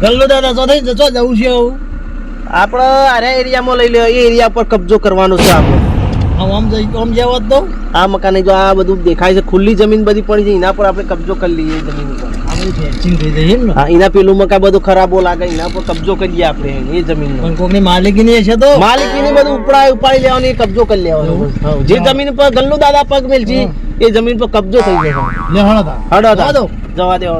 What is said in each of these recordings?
ગલ્લો દાદા તો થઈ જતો જવું છે આપણે આરા એરિયામાં લઈ લે એ એરિયા પર કબજો કરવાનો છે આપણે. આમ જઈ આમ જવા જ આ મકાન જો આ બધું દેખાય છે ખુલ્લી જમીન બધી પડી છે એના પર આપણે કબજો કરી લઈએ જમીન ઉપર. હા એના પેલું મકાન બધું ખરાબો લાગે એના પર કબજો કરીએ આપણે એ જમીન પણ કોકની માલિકીની હશે તો? માલિકીની બધું ઉપડાય ઉપાડી લેવાની કબજો કરી લેવાનો જે જમીન પર ગલ્લુ દાદા પગ મેલજી એ જમીન પર કબજો થઈ જશે. લે હળો જવા દો.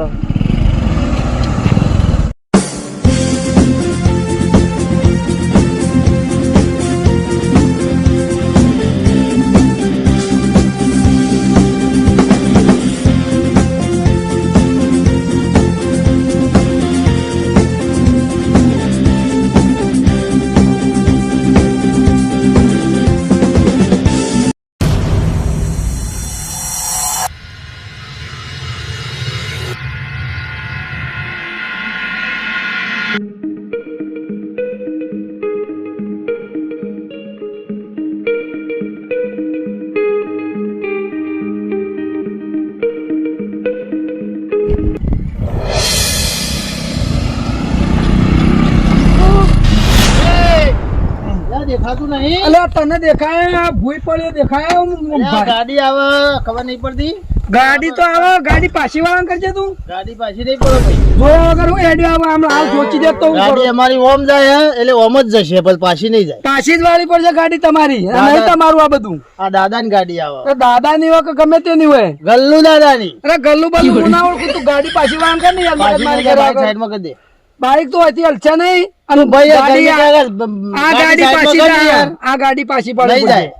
દેખાતું નહીં. અલ્યા તને દેખાય ભૂઈ પડ્યો દેખાય આમ અલ્યા, ભાઈ. ગાડી આવે ખબર નહીં પડતી. ગાડી તો આવે ગાડી પાછી વાળા કરજે તું. ગાડી પાછી નહીં પડે હું આવે હાલ જોચી હું ગાડી અમારી ઓમ જાય એટલે ઓમ જ જશે પણ પાછી નહીં જાય. પાછી જ વાળી પડશે ગાડી તમારી નહીં તમારું આ બધું. આ દાદાની ગાડી આવે. દાદાની દાદા ની હોય કે ગમે તે ની હોય? ગલ્લુ દાદાની. અરે ગલ્લુ બલ્લુ ના ઓળખું તું ગાડી પાછી વાળા કર ને યાર મારી સાઈડમાં કરી દે. બાઈક તો હતી હલશે નહીં. અને ભાઈ આ ગાડી પાછી. આ ગાડી પાછી પડે જાય.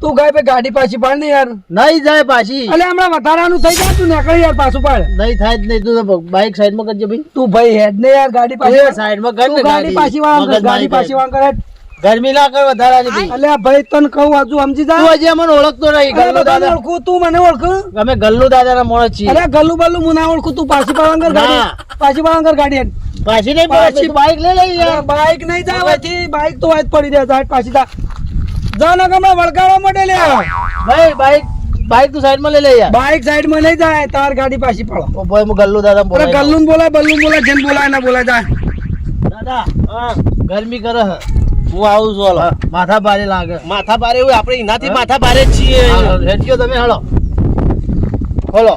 તું ગાય ભાઈ ગાડી પાછી પાડ ને યાર. નહીં જાય પાછી. અલે હમણાં વધારાનું થઈ જાય તું નીકળી યાર પાછું પાડ. નહીં થાય જ નહીં. તું તો સાઈડમાં કરજે ભાઈ. તું ભાઈ હેડ ને યાર ગાડી પાછી સાઈડમાં કર ગાડી. પાછી વાળા ગાડી પાછી વાળા કર. ગરમી ના કર વધારાની ભાઈ. અલ્યા ભાઈ તને કહું આજુ સમજી જા. તું હજી મને ઓળખતો નહીં. ગલ્લુ દાદા ઓળખું તું મને ઓળખ. અમે ગલ્લુ દાદાના મોણસ છીએ. અરે ગલ્લુ બલ્લુ હું ના ઓળખું તું પાછી કર ગાડી પાછી પાળવા કર ગાડી હેડ. પાછી નહીં પાછી- બાઈક લઈ લઈ યાર. બાઈક નહીં જા પછી બાઈક તો વાજ પડી જાય સાઈડ પાછી તા જા ને ગમે વળગાડવા માટે લે ભાઈ બાઈક બાઈક તું સાઈડમાં લઈ લઈ યાર. બાઈક સાઈડમાં નહીં જાય તાર ગાડી પાછી પડો. ઓ ભાઈ હું ગલ્લુ દાદા બોલે ગલ્લુ ને બોલાય બલ્લુ બોલા બોલાય જેને બોલાય ના બોલાય જાય દાદા હા ગરમી કરે હ. હું આવું છું હાલો. માથા ભારે લાગે. માથા ભારે હોય આપણે એનાથી માથા ભારે જ છીએ. હેડજો તમે હળો ખોલો.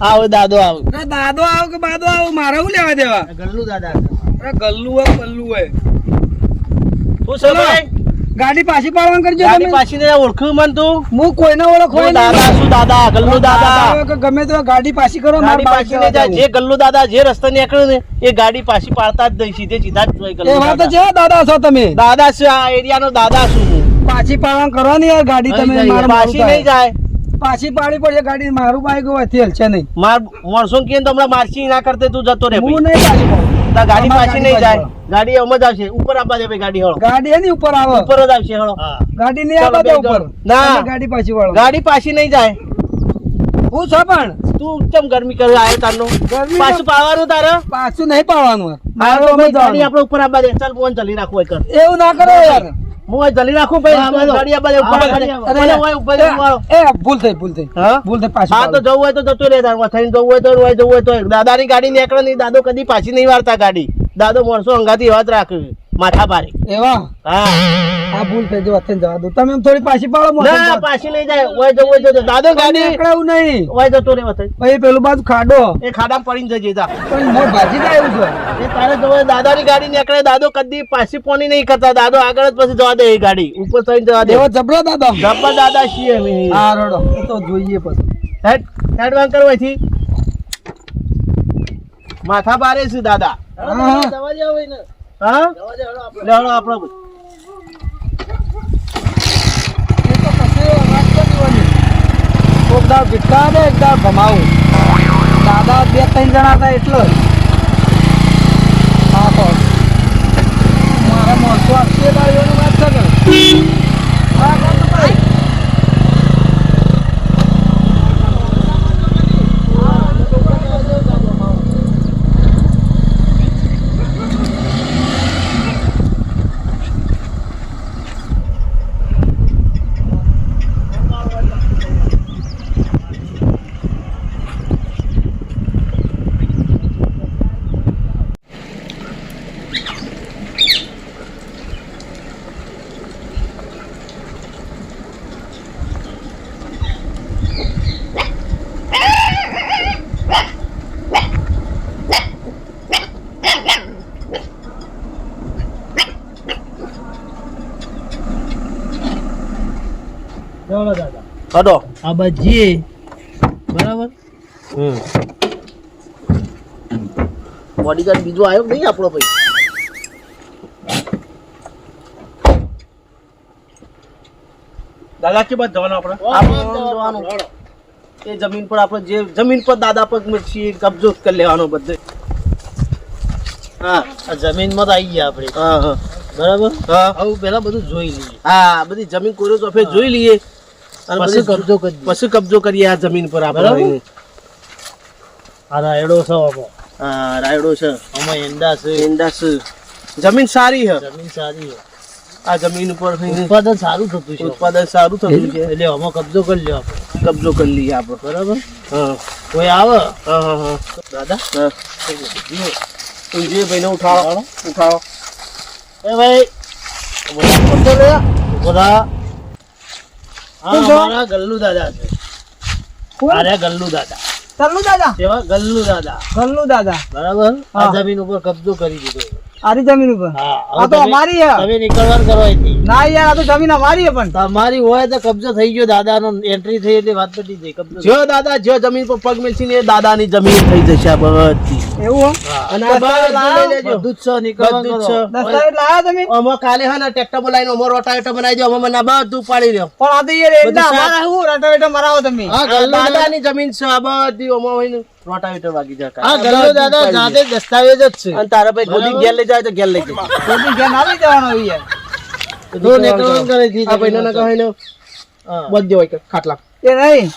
આવો દાદો આવો. અરે દાદો આવો કે બાદો આવો? મારે હું લેવા દેવા? ગલ્લુ દાદા અરે ગલ્લુ હોય બલ્લુ હોય? ગાડી પાછી પાડવા કરજો ગાડી પાછી ને ઓળખ્યું મન તું. હું કોઈને ઓળખો દાદા શું દાદા ગલ્લુ દાદા. ગમે તો ગાડી પાછી કરો મારે ગાડી પાછી ને જાય. જે ગલ્લુ દાદા જે રસ્તે નીકળ્યું ને એ ગાડી પાછી પાડતા જ નહીં સીધે સીધા જ એ ગલ્લુ વાત છે દાદા. છો તમે. દાદા છે આ એરિયાનો દાદા છું પાછી પાડવા કરો ને યાર ગાડી તમે પાછી નહીં જાય. પાછી પાડી પડશે ગાડી મારું બાઈક તેલ છે નહીં. માર માણસો કે તો હમણાં મારસી ના કરતે તું જતો રે હું નહીં પાછી પાડું. ગાડી પાછી નહીં જાય. ગાડી જ આવશે. ઉપર આવવા દે ભાઈ ગાડી હળો. ગાડી એની ઉપર આવે. ઉપર જ આવશે હળો. ગાડી નહીં ચાલો, આવે ઉપર. ના. ગાડી પાછી વાળો. ગાડી પાછી નહીં જાય. હું છો પણ? તું કેમ ગરમી કરે આવ્યો તારનો? પાછું પાવાનું તારે? પાછું નહીં પાવાનું. મારો ગાડી આપણે ઉપર આવવા દે. ચાલ ફોન ચલી રાખું એક એવું ના કરો યાર. હું ચલી રાખું ભાઈ. ઉપર. એ ભૂલ થઈ ભૂલ થઈ. ભૂલ થઈ પાછું હા તો જવું હોય તો જતું તાર થઈને જવું હોય તો રોય જવું હોય તો. દાદાની ગાડી નીકળે નહીં દાદો કદી પાછી નહીં વારતા ગાડી. દાદો માણસો અંગાથી વાત રાખે. માથા પારે એવા? હા. આ ભૂલ થઈ જો અત્યારે જવા દો. તમે એમ થોડી પાછી પાડો મોઢે ના પાછી લઈ જાય. ઓય જો ઓય જો દાદો ગાડી. નીકળાવું નહીં. ઓય જતો રે વથઈ. ભાઈ પેલું બાજુ ખાડો. એ ખાડા પડીને જજે જા. પણ મોઢ ભાજી જાય એવું છે. એ તારે જવું દાદાની ગાડી નીકળે દાદો કદી પાછી પોની નહીં કરતા. દાદો આગળ જ પછી જવા દે એ ગાડી. ઉપર થઈને જવા દે. એવો જબરો દાદો. જબર દાદા છીએ અમે. હા રડો. તો જોઈએ પછી. હેડ હેડ વાંક કરવાથી માથા બારે છે દાદા. હા, હા. જવા ને. હા જવા આપણે. આપણો એ તો પછી વાત કરવાની. કોક દાવ ભીટકા ને એક દાવ ભમાવું દાદા બે ત્રણ જણા હતા એટલો હા, તો મારા માણસો આપશે વાત છે કે હા કાંતભાઈ. ચલો હડો આ બજીએ. બરાબર? હમ. બોડીગાર્ડ બીજો આવ્યો નહીં આપણો ભાઈ? દાદા કે બાદ જવાનું આપણે? આપણે એ જમીન પર આપણે જે જમીન પર દાદા પર છીએ કબજો કરી લેવાનો બધે. હા. આ જમીનમાં તો આવી ગયા આપણે. હા હા. બરાબર? હા. આવું પેલા બધું જોઈ લઈએ. હા બધી જમીન કોરો ચોફે જોઈ લઈએ. અને પછી બધી કબજો કરી દઈએ. પછી કબજો કરીએ આ જમીન પર બરાબર. આપણે આ રાયડો છે આમાં. હા રાયડો છે. આમાં એંડા છે. એંડા છે. જમીન સારી છે? જમીન સારી છે. આ જમીન ઉપર ઉત્પાદન સારું થતું છે. ઉત્પાદન સારું થતું છે. એટલે આમાં કબજો કરી લ્યો આપણે. કબજો કરી લઈએ આપણે. બરાબર? હા. કોઈ આવે? હા હા હા. દાદા? હા. તું જે ભાઈને ઉઠાવો ઉઠાવો એ ભાઈ. ઊભો છો? અમારા ગલ્લુ દાદા છે? અરે ગલ્લુ દાદા. ચાલુ દાદા? એવા ગલ્લુ દાદા. ઘરનું દાદા. બરાબર? આ જમીન ઉપર કબજો કરી દીધો. આરી જમીન ઉપર? આ તો અમારી હે તમે નીકળવાનું કરવાય અહીંથી. ના યાર આ તો જમીન અમારી હે પણ. તમારી હોય તો કબજો થઈ ગયો દાદાનો એન્ટ્રી થઈ એટલે વાત પટી જઈ કબજો જો દાદા જો જમીન પર પગ મેલશે ને દાદાની જમીન થઈ જશે આ બધી. એવું. અને આ બધું છે નીકળવાનું બધું. છે. દસ્તાવેજ લાયા તમે અમે કાલે હા ને ટ્રેક્ટર બોલાઈને અમે રોટાવેટર બનાવી દો અમે મને બધું પાડી દો. પણ આ તો યાર બધું અમારા હું રોટાવેટર મરાવો તમે? હા દાદાની જમીન છે આ બધી ને રોટાવેટર વાગી જાય. હા ગલ્લો દાદા જાતે દસ્તાવેજ જ છે. અને તારા ભાઈ ગોદી ઘેર લઈ જાય તો ઘેર લઈ જાય ગોદી ઘેર ના લઈ જવાનો હોય યાર. તો નીકળવાનું કરે છે આ ભાઈ ના કહે ને? હા. બધે હોય કે ખાટલા. એ નહીં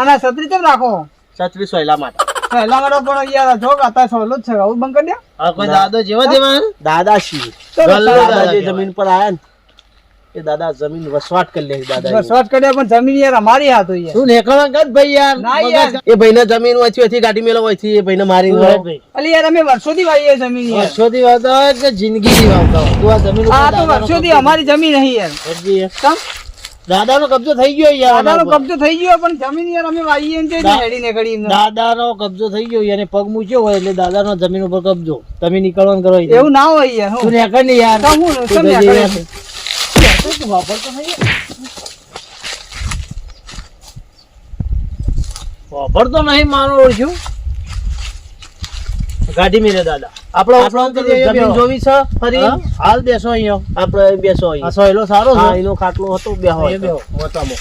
અને છત્રી કેમ રાખો? છત્રીસ સોયલા માટે. પહેલા માટે પણ યાર જો અત્યારે સવલું જ છે આવું બંધ કરી દે. કોઈ દાદો જેવા. જમીન પર આયા ને એ દાદા જમીન વસવાટ કરી લે દાદા વસવાટ કર્યા પણ જમીન યાર અમારી હાથ હોય શું નીકળવાનું કર ભાઈ યાર? ના યાર. એ ભાઈને જમીન હોય છે ગાડી મેલો હોય છે એ ભાઈને મારી શું અલી યાર અમે વર્ષોથી વાવીએ જમીન યાર. વર્ષોથી વાવતા હોય કે જિંદગીથી વાવતા હોય? તું આ જમીન આ તો વર્ષોથી કબજો અમારી જમીન નહીં યાર. યાર. કેમ? દાદાનો કબજો થઈ ગયો યાર દાદાનો કબજો થઈ ગયો પણ જમીન યાર અમે વાવીએ ને હેડી નીકળી. દાદાનો કબજો થઈ ગયો અને પગ મૂક્યો હોય એટલે દાદાનો જમીન ઉપર કબજો. તમે નીકળવાનું કરો એવું ના હોય યાર તું નીકળ ને યાર. હું તું કરે વાપરતો નહીં. વાપરતો નહીં મારો ઓળખ્યું. ગાડી મેરે દાદા. આપણો જમીન જોવી છે ફરી? હાલ બેસો અહીંયા. આપણે બેસો અહીંયા. સોયલો સારો છે. એનો ખાટલો હતો બે હોય અહીંયા બેહો. મોટામાં.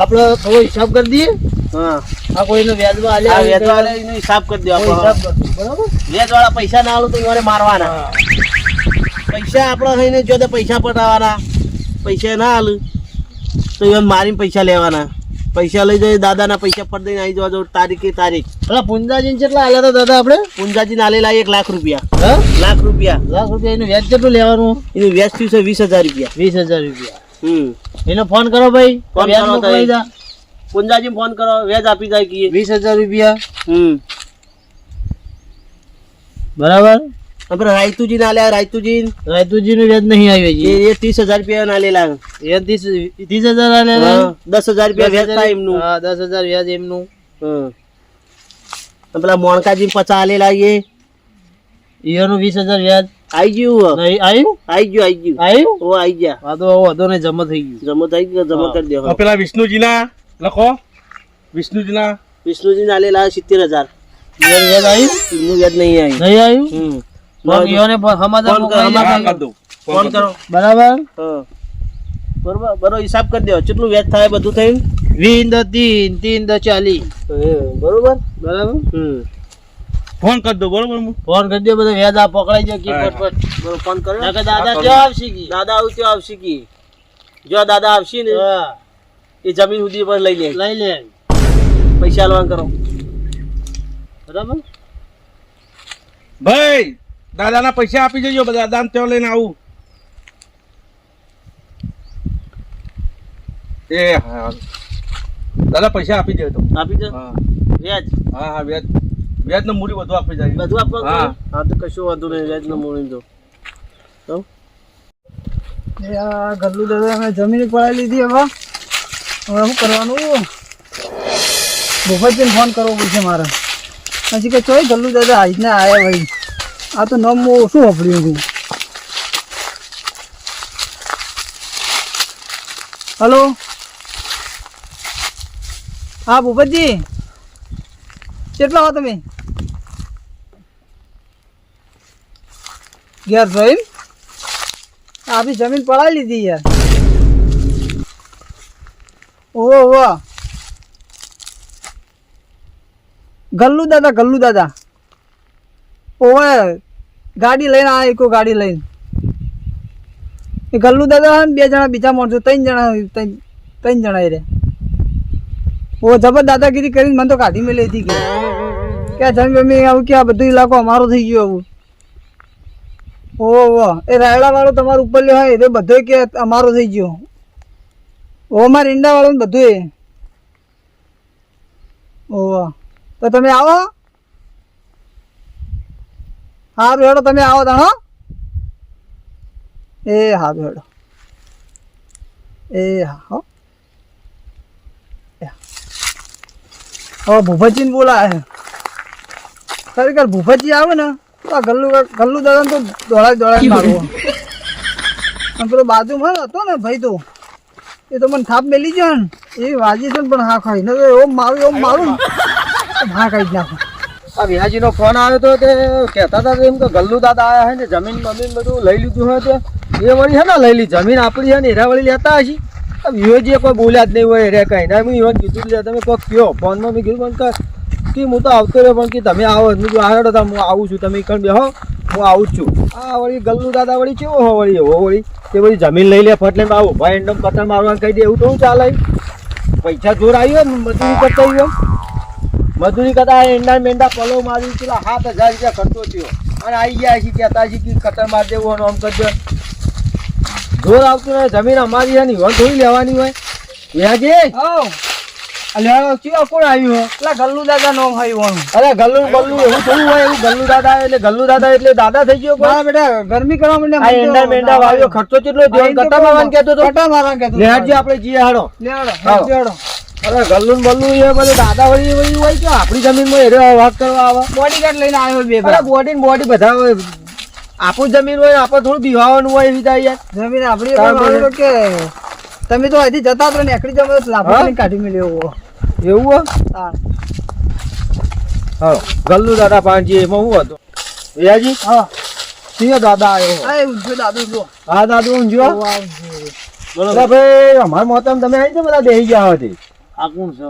આપણે થોડો હિસાબ કરી દઈએ. હા. આ કોઈનો વ્યાજમાં આલે આ વ્યાજવા આલે એનો હિસાબ કરી દો આપણે હિસાબ આપણે. બરાબર? વ્યાજવાળા પૈસા ના આલો તો એને મારવાના. પૈસા આપણે થઈને જો પૈસા પટાવાના. પૈસા ના હાલ તો ઈવોને મારીને પૈસા લેવાના. પૈસા લઈ જાય દાદાના પૈસા પર દઈને આવી જવા જો તારીખે તારીખ. પેલા પુંજાજી કેટલા આલ્યા હતા દાદા આપણે? પુંજાજી નાલેલા એક લાખ રૂપિયા. હા? લાખ રૂપિયા. લાખ રૂપિયા એનું વ્યાજ કેટલું લેવાનું? એનું વ્યાજ થયું છે વીસ હજાર રૂપિયા. વીસ હજાર રૂપિયા. હમ. એનો ફોન કરો ભાઈ. ફોન કરો પુંજાજી ફોન કરો વ્યાજ આપી જાય કે વીસ હજાર રૂપિયા. હમ. બરાબર? આપણે રાયતુજી નાલ્યા રાયતુજી રાયતુજી નું વ્યાજ નહીં આવ્યું હજી. એ ત્રીસ હજાર રૂપિયા નાલેલા એ ત્રીસ ત્રીસ હજાર દસ હજાર રૂપિયા વ્યાજ થાય એમનું. હા દસ હજાર વ્યાજ એમનું. હમ. પેલા મોણકાજી પચાસ આલેલા એ. ઈયોનું વીસ હજાર વ્યાજ. આઈ ગયું હો. આવ્યું આઈ ગયું આઈ ગયું. આવ્યું ઓ આઈ ગયા. હા તો વધુ નહીં જમા થઈ ગયું. જમો થઈ ગયો જમો કરી દેવા પેલા વિષ્ણુજીના લખો. વિષ્ણુજીના. વિષ્ણુજી નાલેલા સિત્તેર હજાર. વ્યાજ આવ્યું એમનું વ્યાજ નહીં આવ્યું નહીં આવ્યું હમ. સમાધાન ફોન કરો, બરાબર? બરોબર બરો હિસાબ કરી દો કેટલું વ્યાજ થાય બધું થયું વીન દ તીન તીન દ ચાલી. બરોબર? બરાબર? ફોન કરી દો બરોબર હું ફોન કરી દો બધા વ્યાજ આ પકડાઈ જાય કી ફોન કર્યો? કે દાદા જો ક્યાં આવશે કી? દાદા આવું ત્યાં આવશે કી? જો દાદા આવશે ને હા, એ જમીન સુધી પર લઈ લે. લઈ લે. પૈસા લેવાનું કરો. બરાબર? ભાઈ દાદાના પૈસા આપી જજો બધા દાદાને ત્યાં લઈને આવું. એ હા. દાદા પૈસા આપી દેજો તો. આપી દે. હા. વ્યાજ. હા હા વ્યાજ. વ્યાજનું મૂડી બધું આપી જાય. બધું આપવા હા. હા તો કશું વાંધો નહીં વ્યાજનું મૂડી દો. તો આ ગલ્લુ દાદા અમે જમીન પડાવી લીધી હવે. હવે શું કરવાનું? ભૂપતજીને ફોન કરવો પડશે મારે. પછી કે ચોય ગલ્લુ દાદા આજના આવ્યા ભાઈ આ તો નામ શું વાપર્યું હતું હલો? હા, ભૂપતજી? કેટલા હો તમે? ઘેર છો એમ આપી જમીન પડાવી લીધી યાર. ઓહો ગલ્લુ દાદા ગલ્લુ દાદા. ઓવે, ગાડી લઈને આ એકો ગાડી લઈને. એ ગલ્લુ દાદા બે જણા, બીજા માણસો ત્રણ જણા ત્રણ જણા રે. ઓ જબર દાદાગીરી કરીને મને તો કાઢી મેલી હતી કે. કે જમી બમી આવું કે આ બધો ઇલાકો અમારો થઈ ગયો આવું. ઓ એ રાયડા વાળો તમારો ઉપર લ્યો હોય એ બધો કે અમારો થઈ ગયો. ઓ, અમારે ઈંડા વાળો બધું એ. ઓ, તો તમે આવો. સારું હેડો તમે આવો તાણો એ સારું હેડો એ હા, હો. હવે ભૂપતજીને બોલાવે ખરેખર ભૂપતજી આવે ને, તો આ ગલ્લુ ગલ્લુ દાદા તો દોડા દોડા મારવો. અને પેલો બાજુમાં હતો ને ભાઈ તો, એ તો મને થાપ મેલી ગયો ને, એ વાજી છે ને પણ હા ખાઈ. ને એવો મારું, એવું મારું હા ખાઈ જ નાખું. આ વિહાજીનો ફોન આવ્યો તો તે કહેતા હતા એમ કે ગલ્લુ દાદા આવ્યા હે ને જમીન બમીન બધું લઈ લીધું હોય તો. એ વળી છે ને લઈ લીધી. જમીન આપણી હે ને એરા વળી લેતા હશી. વિહોજીએ કોઈ બોલ્યા જ નહીં હોય, એરે કઈ ના. મેં ઈવન કીધું લે તમે કોઈ કયો. ફોનમાં મેં કીધું, પણ કે હું તો આવતો રહ્યો, પણ કે તમે આવો. હું કીધું હતા હું આવું છું. તમે કણ બેહો, હું આવું જ છું. આ વળી ગલ્લુ દાદા વળી કેવો હો વળી? એવો વળી તે વળી જમીન લઈ લે, ફટ લઈને આવો. ભાઈ એન્ડમ કતર મારવાનું કહી દે, એવું તો હું ચાલે પૈસા જોર આવ્યો બધું કરતા આવ્યો મજૂરી કરતા એંડા મેંડા પલો મારી પેલા સાત હજાર રૂપિયા ખર્ચો થયો. અને આવી ગયા છે કહેતા છે કે ખતર માર દેવું અને આમ કરજો. જોર આવતું હોય જમીન અમારી છે ને ઈવન થોડી લેવાની હોય. વ્યાજે? કોણ આવ્યું પેલા ગલ્લુ દાદા નો ભાઈ અરે ગલ્લુ ગલ્લુ એવું થોડું હોય એવું ગલ્લુ દાદા એટલે ગલ્લુ દાદા એટલે દાદા થઈ ગયો મારા બેટા ગરમી કરવા માંડ્યા આ એંડા મેંડા વાવ્યો ખર્ચો કેટલો થયો? કટ્ટા મારવાનું કહેતો તો કટા મારવાનું કહેતો લેહાજી આપણે જીએ હાડો આવો. અરે ગલ્લુ બલ્લું એ બધું દાદા વળી વળી હોય કે આપણી જમીનમાં એરે વાત કરવા આવે બોડીગાર્ડ લઈને આવ્યો બે અરે. બોડી ને બોડી બધા હોય આપણું જમીન હોય આપણે થોડું બીવાનું હોય એવી થાય જમીન આપણી કે તમે તો અહીંથી જતા તો નીકળી જાવ તો લાભ કાઢી મેલ્યો એવો. હા. હા ગલ્લુ દાદા પાંચી એમાં શું હતું વ્યાજી હા. સિંહ દાદા આવ્યો હા ઊંઝો દાદુ જો. હા દાદુ ઊંઝો. બોલો ભાઈ અમાર મોતમ તમે આવી તો બધા બેસી ગયા હતી આ કોણ છે?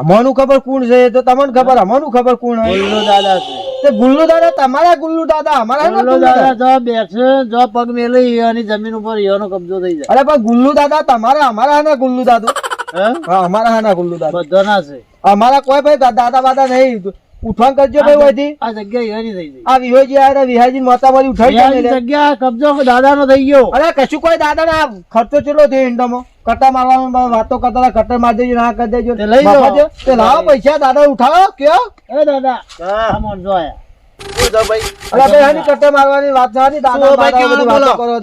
અમારું ખબર કોણ છે? તો તમને ખબર અમારું ખબર કોણ ગુલ્લુ દાદા છે. તે ગુલ્લુ દાદા તમારા ગુલ્લુ દાદા અમારા ગુલ્લુ દાદા દાદા. જો બેસે જો પગ મેલે એની જમીન ઉપર એનો કબજો થઈ જાય. અરે પણ ગુલ્લુ દાદા તમારા અમારા ના ગુલ્લુ દાદુ. હે? હા અમારા ના ગુલ્લુ દાદા. બધાના છે. અમારા કોઈ ભાઈ દાદા બાદા નહીં. ઉઠવાન કરજો ભાઈ હોયથી આ જગ્યા એની થઈ ગઈ. આ વિહોજી આ વિહાજી માતા મારી ઉઠાઈ જાય જગ્યા કબજો દાદાનો થઈ ગયો. અરે કશું કોઈ દાદા ના ખર્ચો ચેટલો થયો ઇન્ડોમાં કટા મારવાનો વાતો કરતા કટર માર દેજો ના કરી દેજો. તે લઈ જાઓ. તે લાવો પૈસા દાદા ઉઠાવો કયો? એ દાદા દાદા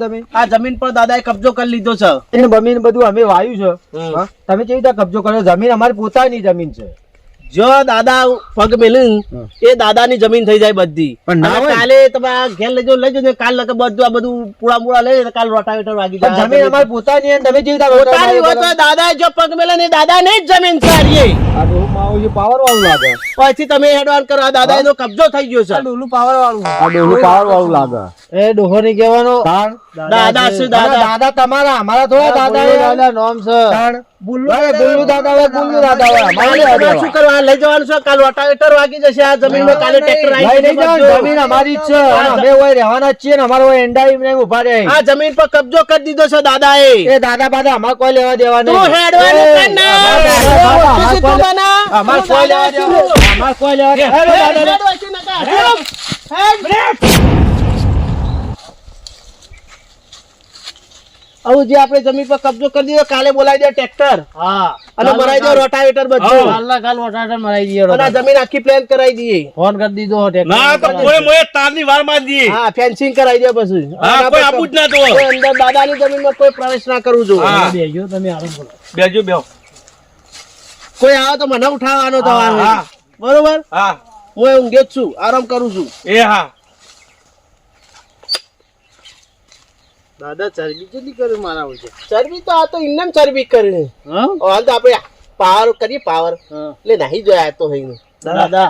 તમે. આ જમીન પર દાદાએ કબજો કરી લીધો છે. એને બધું અમે વાયુ છે. તમે કેવી રીતે કબજો કર્યો જમીન અમારી પોતાની જમીન છે. જો દાદા પગ મેલું. એ દાદાની જમીન થઈ જાય બધી. પણ ના ને. કાલે તમે આ ઘેર લઈ જાઓ લઈ જજો કાલ લગે બધું આ બધું પૂળા મૂળા લઈ કાલ રોટાવેટર વાગી જાય. જમીન અમારી પોતાની તમે પોતાની હોય તો દાદાએ જો પગ મેલે ને દાદાની જ જમીન આ પાવર વાળું લાગે. પછી તમે હેડવાન કરો આ દાદા એનો કબજો થઈ ગયો છે. ડોલું પાવર વાળું. આ ડોહું પાવર વાળું લાગે. એ ડોહો ની કહેવાનો. દાદા શું દાદા દાદા. દાદા તમારા અમારા થોડા દાદા. દાદા નોમ છે. બુલ્લુ દાદા હોય ગુલ્લુ દાદા હોય અમારી કાલે દાદા તમારે શું કરવા લઈ જવાનું છે કાલ રોટાવેટર વાગી જશે આ જમીનમાં કાલે ટ્રેક્ટર આવી જશે જમીન અમારી જ છે અમે હોય રહેવાના છીએ ને અમારે ઊભા રહે આ જમીન પર કબજો કરી દીધો છે દાદાએ એ દાદા બાદા અમારે કોઈ લેવા દેવા નહીં તું હેડવાનું ને. તું કોઈ બના. લે- કોઈ લેવા દેવા અમારે કોઈ લેવા દેવા હેડો દાદા, હેડો. આવું જે આપણે જમીન પર કબજો કરી દીધો કાલે બોલાવી દે ટ્રેક્ટર. હા અને મરાઈ દો રોટાવેટર બધું. હાલના કાલ રોટાવેટર મરાઈ દઈએ અને જમીન આખી પ્લાન કરાવી દઈએ. ફોન કરી દીધો ના તો કોઈ મોય તારની વાર માર દીએ. હા ફેન્સિંગ કરાવી દે પછી. હા કોઈ આપું જ ના તો અંદર દાદાની જમીનમાં કોઈ પ્રવેશ ના કરવું જોઈએ હા. બેજો તમે આરામ કરો. બેજો બેહો. કોઈ આવે તો મને ઉઠાવવાનો હા. થવાનો બરોબર? હા. હું ઊંઘે જ છું આરામ કરું છું. એ હા. દાદા ચરબી કેટલી કરે મારા છે ચરબી તો આ તો ઇન્ડમ ચરબી કરી હાલ તો આપણે પાવર કરીએ પાવર. એટલે નહીં જોયા તો હઈ દાદા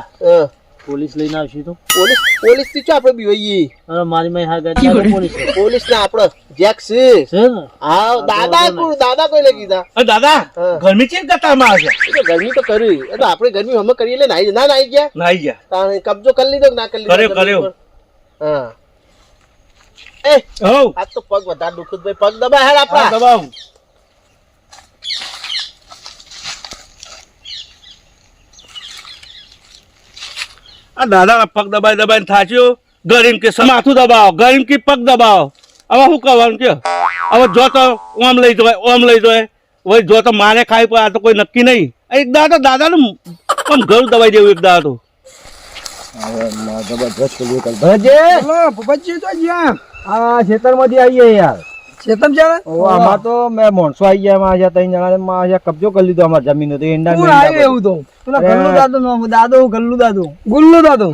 પોલીસ લઈને આવશે તો? પોલીસ પોલીસથી શું આપણે બીવાઈએ? અરે મારી માં હા ગાડી પોલીસ પોલીસ ને આપડે જેક છે. હા દાદા કોણ દાદા કોઈને કીધા અ દાદા ગરમી ચેક કરતા માં આવશે ગરમી તો કરી. એટલે તો આપણે ગરમી હમે કરી એટલે નાઈ ના નાઈ ગયા? નાઈ ગયા. કબજો કરી લીધો ના કરી લીધો? કર્યો, કર્યો. હા. એ આ તો પગ વધારે દુખત ભાઈ. પગ દબા હેડ આ આપડા આ દાદા પગ દબાઈ દબાઈને થાચ્યો. ગરીમ કે માથું દબાવો. ગરીમ કે પગ દબાવો. હવે શું કરવાનું કે હવે જો તો ઓમ લઈ જવાય ઓમ લઈ જવાય વળી જો તો મારે ખાઈ પડે આ તો કોઈ નક્કી નહીં. એક દાદા દાદાનું પણ ઘર દબાઈ દેવું એક દાદા જબરજસ્ત ભજે તો જ્યાં. આ ખેતરમાંથી આવીએ યાર. ચેતમ છે આમાં તો મેં માણસો આવી ગયા માં આજે ત્રણ જણા માં આજે કબજો કરી લીધો અમારી જમીન તો એંડા કોણ આવ્યું એવું તો. પેલા ગલ્લુ દાદો નો દાદો ગલ્લુ દાદો. ગુલ્લુ દાદો.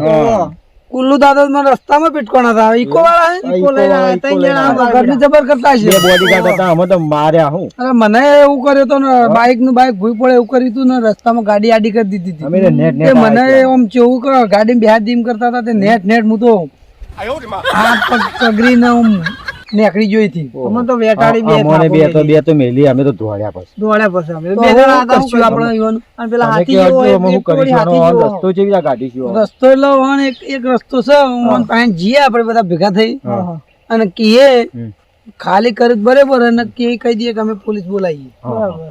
ગુલ્લુ દાદો મને રસ્તામાં પીટકોણા હતા. ઈકો વાળા? ઈકો લઈને આવ્યા, ત્રણ જણા ઘરની જબર કરતા છે બોડીગાર્ડ હતા અમે તો માર્યા હું. અરે મને એવું કર્યો તો ને બાઈકનું બાઈક ભૂઈ પડે એવું કર્યું તું ને રસ્તામાં ગાડી આડી કરી દીધી હતી. મને એમ ચેવું ગાડી બેહાર દીમ કરતા હતા તે નેટ નેટ હું તો હાથ પગ પગરીને આમ નેકળી જોઈ હતી. અમે તો વેટાડી બે અમોને બે તો બે તો મેલી અમે તો ધોળ્યા પછી. દોડ્યા પછી અમે. બે જણા હતા શું આપણે યુવાન અને પેલા હાથી જેવો અમે શું થોડી કરીશું? હાથી આનો જેવો. રસ્તો જેવી. આ કાઢીશું રસ્તો એટલે વણ એક એક રસ્તો છે વણ પાસે જઈએ આપણે બધા ભેગા થઈ. અને કીએ ખાલી કરી બરાબર અને કે કહી દઈએ કે અમે પોલીસ બોલાવીએ.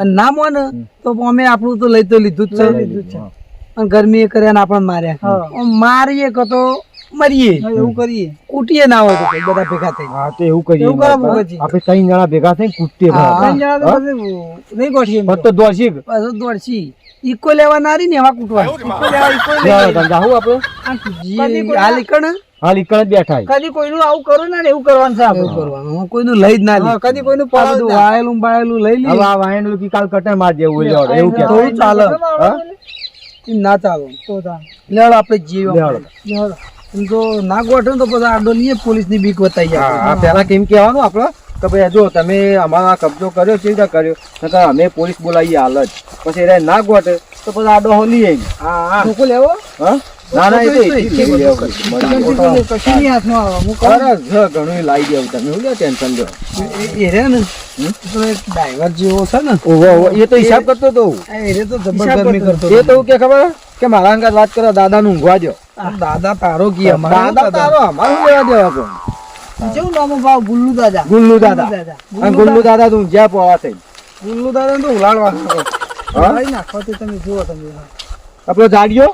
અને ના મોને તો અમે આપણું તો લઈ તો લીધું જ છે. અને ગરમી એ કર્યા ને આપણને માર્યા. મારીએ કે તો મરીએ. એવું કરીએ. કૂટીએ ના હોય તો બધા ભેગા થઈ હા તો એવું કરીએ. એવું કરો ભગતજી. આપણે ત્રણ જણા ભેગા થઈ કૂટીએ ત્રણ જણા તો નહીં ગોઠીએ બસ તો. દોડશી. દોડશી. ઈકો લેવા નારી ને એવા કૂટવા ઈકો લેવા ઈકો ચાલો. આપણે? હાલ ઈકણ હાલ ઈકણ જ બેઠા કદી કોઈનું આવું કરો ને એવું કરવાનું છે એવું કરવાનું. હું કોઈનું લઈ જ ના લે કદી કોઈનું બધું વાયેલું બાયેલું લઈ હવે આ વાયેલું કી કાલ કટર માર દેવું લેવડો એવું કે. તો ચાલે. ના ચાલે. તો લેવડો આપણે જીવ લેવડો. એમ તો ના ગોઠવે તો પછી આડો નહીં પોલીસની બીક બતાવી હા આ પહેલા કેમ કહેવાનું આપણે? કે ભાઈ જો તમે અમારા કબજો કર્યો કેવી રીતે કર્યો નકર અમે પોલીસ બોલાવીએ હાલ જ. પછી એને ના ગોટે તો પછી આડો હોલી આવી હા હા. લેવો હા. ના ના એ તો હું ઘણું લાવી દેવું તમે હું ટેન્શન લો એ- રે ને. ડ્રાઈવર જેવો છે ને. ઓહો એ તો હિસાબ કરતો તો આ એ તો જબર ગરમી કરતો એ તો એવું કે ખબર? કે મારા અંગાત વાત કરો દાદા નું ઊંઘવા દો દાદા તારો કી અમારો દાદા તારો અમારું લેવા દેવા કોણ જેવું નામ ભાવ ગુલ્લુ દાદા. ગુલ્લુ દાદા. દાદા. ગુલ્લુ દાદા. તું જ્યાં પોવા થઈ ગુલ્લુ દાદા તો ઉલાડવા? ઉલાડી નાખો તો તમે જુઓ તમે. આપણો જાડિયો?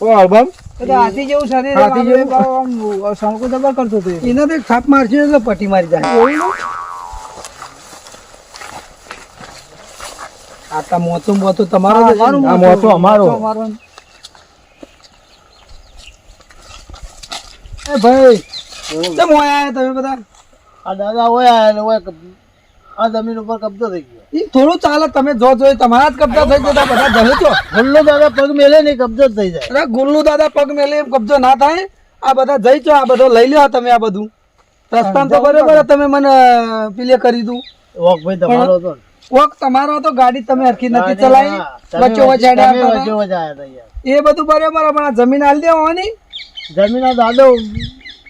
ઓ આલ્બમ? હાથી જેવું શરીર હાથી જેવું? આમ સણકો જબર કરતો હતો એને તો એક મારશે એટલે મારી જાય. આટલા મોતું મોતું તમારો આ મોતો અમારો. અમારો એ ભાઈ કેમ હોય તમે બધા? આ દાદા હોય હોય આ જમીન ઉપર કબજો થઈ ગયો. ઈ થોડું ચાલે તમે જો જો તમારા જ કબજા થઈ જતા બધા જવે છો. ગલ્લો દાદા પગ મેલે ને કબજો થઈ જાય. અરે ગુલ્લુ દાદા પગ મેલે એમ કબજો ના થાય. આ બધા જઈ છો આ બધો લઈ લ્યો તમે આ બધું. રસ્તામાં તો બરાબર તમે. મને પેલે કરી દઉં. ભાઈ તમારો હતો. તમારો તો ગાડી તમે હરખી નથી ચલાવી. વચ્ચે વચ્ચે. એ બધું બરોબર પણ જમીન હાલ દેવાની. જમીન દાદો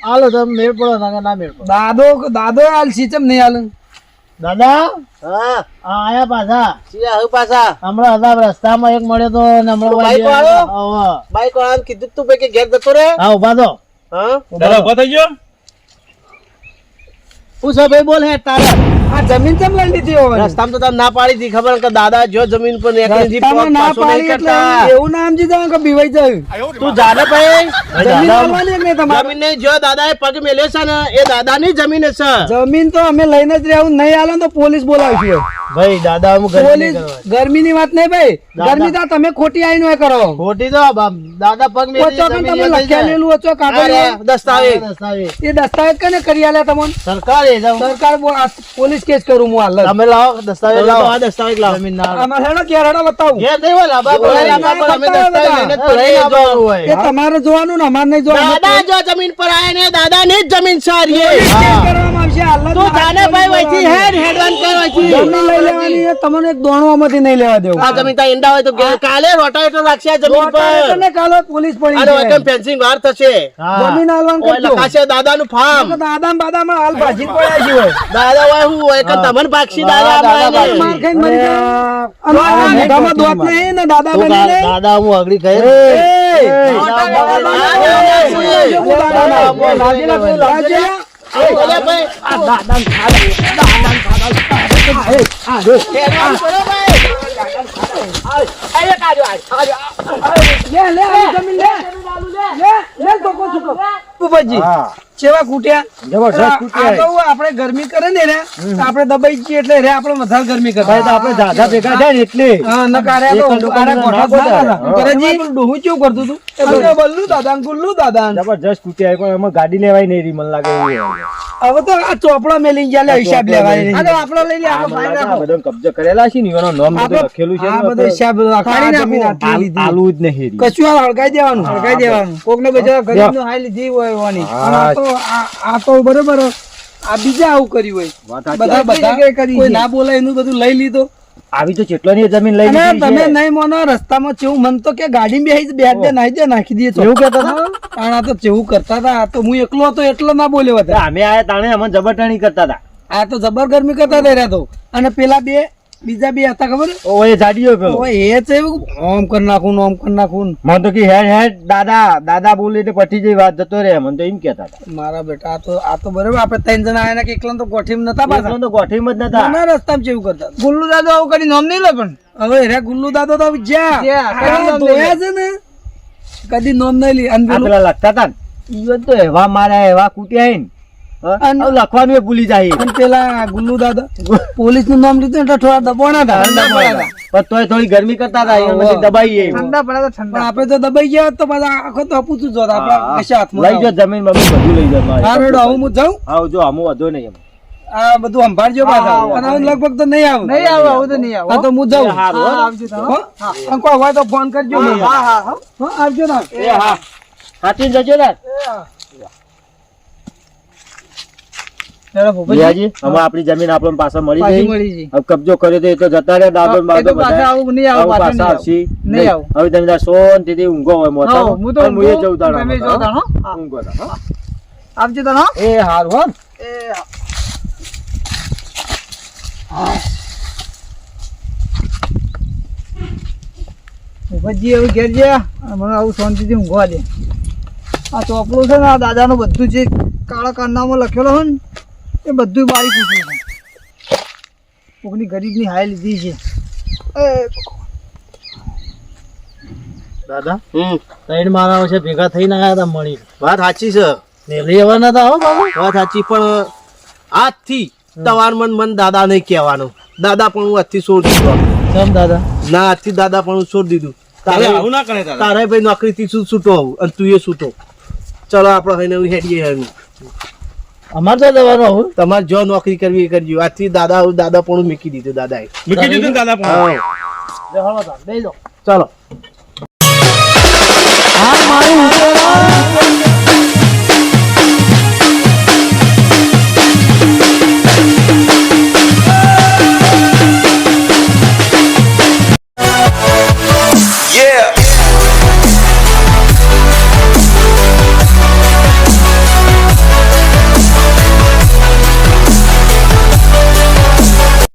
આલો તમે મેળ પડો ના ના મેળ પડો. દાદો દાદો હાલ સિચમ નહીં હાલ દાદા? હા. આયા પાછા. સિયા હું પાછા? હમણાં હતા રસ્તામાં એક મળ્યો તો ને હમણાં બાઈક. વાળો? બાઈક વાળાને કીધું તું કે ઘેર જતો રે? હા ઊભા તો હા? ઊભા થઈ ગયો? હું ભાઈ બોલ હે તારા. આ જમીન કેમ લઈ લીધી હોય? રસ્તામાં તો ના પાડી હતી ખબર કે દાદા જો જમીન પર ના પાડી એટલે એવું નામ જી કે બીવાઈ જાય. તું જાને ભાઈ? જમીન કે નહીં જમીન નહીં જો દાદાએ પગ મેલે છે ને એ દાદાની જમીન છે જમીન તો અમે લઈને જ રહેવું નહીં આલો તો પોલીસ બોલાવીશું. ભાઈ દાદા હું પોલીસ ગરમીની વાત નહીં ભાઈ. ગરમી તો તમે ખોટી આવીને નો કરો. ખોટી તો દાદા પગ મેલે ઓછો તમે લખ્યા લેલું. ઓછો કાગળ દસ્તાવેજ દસ્તાવેજ. એ દસ્તાવેજ કને કરી આલે તમને? સરકાર એ સરકાર પોલીસ કેસ કરું હું હાલ તમે લાવો દસ્તાવેજ લાવો. આ દસ્તાવેજ લાવો. જમીન ના આમાં હેડો કે હેડો બતાવું. ઘેર નહીં હોય લાંબા. અમે દસ્તાવેજ લઈને ફરીએ આવવાનું હોય. એ તમારે જોવાનું ને અમારે નહીં જોવાનું. દાદા જો જમીન પર આયા ને દાદાની જ જમીન છે આ જ તું જાને ભાઈ વહીથી હેડ હેડવાન કર વહીથી. જમીન લઈ લેવાની તમને એક દોણો આમાંથી નહીં લેવા દેવું આ જમીન તારી ઈંડા હોય તો કાલે રોટાવેટર રાખશે આ જમીન પર તને કાલે પોલીસ પડી અને છે. ફેન્સિંગ વાર થશે જમીન હાલવાનું કરજો. લખાશે દાદાનું ફાર્મ દાદા બાદામાં હાલ ભાજી પડ્યા છે દાદા હોય હું કે તમને પાક્ષી દાદા આપણે માર ખાઈને મરી જાય. મોઢામાં દોત નહીં ને દાદા બની દાદા હું અગડી કહે બોલે ભાઈ. લે, લે, આ જમીન લે. લે, લે, ટોકો છૂટો. ભૂપતજી, ચેવા કૂટ્યા? જબરજસ્ત આ કૂટ્યા. તો આપણે ગરમી કરે ને રે તો દબાઈ જઈએ એટલે રે આપણે વધારે ગરમી કરે આપડે તો આપણે દાદા ભેગા થાય ને એટલે તો ડોહું કેવું કરતું હતું? આપણે બલ્લુ દાદા ને ગુલ્લુ દાદા. જબરજસ્ત કૂટ્યા પણ એમાં ગાડી લેવાય નહીં રી મને લાગે હવે તો આ ચોપડા મેલી ગયા લે હિસાબ લેવા આ તો આપણો લઈ લે આપણો ભાઈ રાખો. બધો કબજો કરેલા છે ને એનો નામ બધું લખેલું છે આ બધો હિસાબ રાખો. આ આપણે જમીન આટલી લીધી. જ નહીં કશું આ હળગાઈ દેવાનું હળગાઈ દેવાનું. કોક ને બધા ગરીબ હાઈ લીધી હોય. આ તો આ- આ તો બરોબર. આ બીજા આવું કર્યું હોય. બધા બધા કોઈ ના બોલાય એનું બધું લઈ લીધું. આવી તો ચેટલાની જમીન લઈ લીધી તમે. નહીં મોનો રસ્તામાં ચેવું મન તો કે ગાડી બેસી બે બે નાખી દે નાખી દે એવું કહેતા હતા? પણ આ તો ચેવું કરતા હતા આ તો હું એકલો હતો એટલો ના બોલ્યો હતા અમે આયા તાણે અમે જબરટાણી કરતા હતા. આ તો જબર ગરમી કરતા હતા રહ્યા તો. અને પેલા બે બીજા બે હતા ખબર? ઓય જાડીયો પેલો. ઓય એ છે ઓમ કર નાખું ઓમ કર નાખું ને. મને તો કે હેડ હેડ દાદા દાદા બોલે એટલે પટી જઈ વાત. જતો રહે મને તો એમ કહેતા હતા. મારા બેટા આ તો આ તો બરોબર આપણે ત્રણ જણા આયા ને કે એકલા તો ગોઠીમાં નતા પાછા. તો ગોઠવીમાં જ નતા. નાના રસ્તામાં જેવું કરતા. ગુલ્લુ દાદો આવું કરી નામ નહીં લે પણ. હવે રે ગુલ્લુ દાદો તો જ્યાં. ધોયા છે ને. કદી નોમ નહીં લી. અને લગતા પેલું લખતા હતા ને. ઈવન તો એવા મારા એવા કૂટ્યા ને. લખવાનું એ ભૂલી જાય. અને પેલા ગુલ્લુ દાદા પોલીસનું નામ લીધું એટલે થોડા દબાણા હતા પણ તોય થોડી ગરમી કરતા હતા પછી દબાઈ એ પણ આપણે તો દબાઈ ગયા તો બધા આખો તો અપૂતું જ હોત આપણા કશા હાથમાં લઈ જાઓ જમીન મમ્મી બધું લઈ જાઓ. હા રેડો હું જાઉં? આવો જો આમ વધો નહીં એમ. આ બધું સંભાળજો પાછા. અને લગભગ તો નહીં આવું. નહીં આવું આવું તો નહીં આવું તો હું જાઉં. હા. આવજો હો? કોઈ હોય તો ફોન કરજો હા હા આવજો ના. એ હા. સાચી જજો ને. હવે આપણી જમીન આપણને પાછા મળી ગઈ હવે કબજો કર્યો તો એ તો જતા રહ્યા દાદો ને બાદો પાછા આવું નહીં આવું, પાછા પાછા આવશે નહીં નહીં. આવું. હવે તમે શાંતિથી ઊંઘો હોય મોટા. હું તો હું એ જઉં તારા તમે જો તાણ, હો. હો? ઊંઘો તાણ, હો? આવજો એ હારું હો ભૂપતજી હવે ઘેર ગયા અને મને આવું શાંતિથી ઊંઘવા દે આ ચોપડું છે ને આ દાદાનું બધું જે કાળા કારનામાં લખેલો હોય ને એ બધું બારી પૂછ્યું છે. કોકની ગરીબની હાય લીધી છે. દાદા? હમ. ત્રણ મારા છે ભેગા થઈને આવ્યા હતા મળી. વાત સાચી છે. ને લેવાના હતા હો બાબુ? વાત સાચી પણ આજથી તમાર મન મન દાદા નહીં કહેવાનું. દાદા પણ હું આજથી છોડી દીધું. કેમ દાદા? ના આજથી દાદા પણ હું છોડી દીધું. તારે તારે આવું ના કરે તારે ભાઈ નોકરીથી શું છૂટો આવું? અને તું એ છૂટો. ચલો આપણે હવે હેડીએ અમારે તો દવાનો હું તમારે જો નોકરી કરવી એ કરજો આજથી દાદા દાદા પણ મૂકી દીધું દાદાએ. મૂકી દીધું દાદા પણ? હા. બે આ મારું